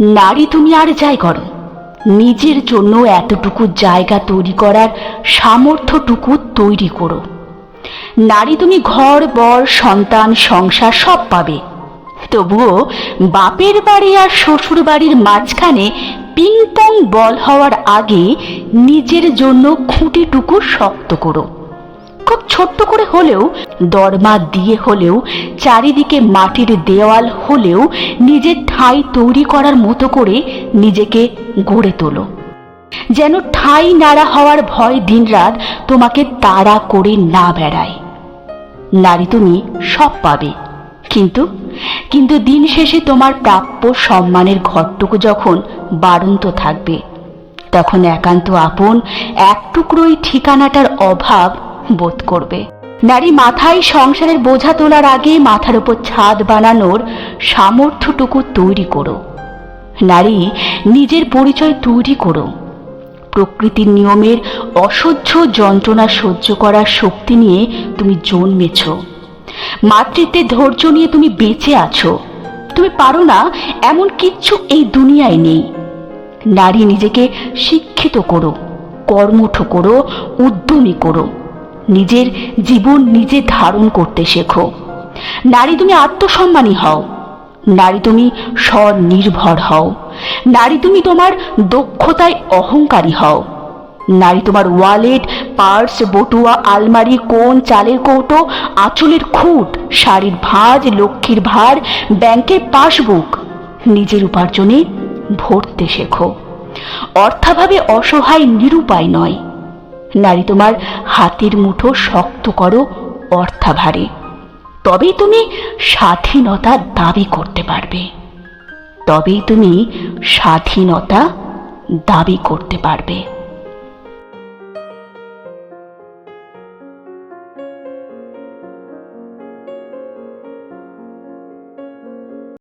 নারী তুমি আর যাই করো। নিজের জন্য এতটুকু জায়গা তৈরি করার সামর্থ্যটুকু তৈরি করো। নারী তুমি ঘর, বর, সন্তান, সংসার সব পাবে। তবুও বাপের বাড়ি আর শ্বশুর বাড়ির মাঝখানে পিং পং বল হওয়ার আগে নিজের জন্য খুঁটিটুকু শক্ত করো। ছোট্ট করে হলেও, দরমা দিয়ে হলেও, চারিদিকে মাটির দেওয়াল হলেও নিজের ঠাঁই তৈরি করার মতো করে নিজেকে গড়ে তোলো। যেন ঠাঁই নাড়া হওয়ার ভয় দিনরাত তোমাকে তাড়া করে না বেড়ায়। নারী তুমি সব পাবে। কিন্তু কিন্তু দিন শেষে তোমার প্রাপ্য সম্মানের ঘরটুকু যখন বাড়ন্ত থাকবে, তখন একান্ত আপন এক টুকরোই ঠিকানাটার অভাব বোধ করবে। নারী মাথায় সংসারের বোঝা তোলার আগে মাথার উপর ছাদ বানানোর সামর্থ্যটুকু তৈরি করো। নারী নিজের পরিচয় তৈরি করো। প্রকৃতির নিয়মের অসহ্য যন্ত্রণা সহ্য করার শক্তি নিয়ে তুমি জন্মেছ। মাতৃত্বের ধৈর্য নিয়ে তুমি বেঁচে আছো। তুমি পারো না, এমন কিচ্ছু এই দুনিয়ায় নেই। নারী নিজেকে শিক্ষিত করো, কর্মঠ করো, উদ্যমী করো। নিজের জীবন নিজে ধারণ করতে শেখো। নারী তুমি আত্মসম্মানী হও। নারী তুমি স্বনির্ভর হও। নারী তুমি তোমার দক্ষতায় অহংকারী হও। নারী তোমার ওয়ালেট, পার্স, বটুয়া, আলমারি কোন চালের কৌটো, আঁচলের খুঁট, শাড়ির ভাঁজ, লক্ষ্মীর ভার, ব্যাংকের পাসবুক নিজের উপার্জনে ভরতে শেখো। অর্থাভাবে অসহায় নিরুপায় নয়। নারী তোমার হাতের মুঠো শক্ত করো, অর্থাভারে। তবেই তুমি স্বাধীনতা দাবি করতে পারবে। তবেই তুমি স্বাধীনতা দাবি করতে পারবে।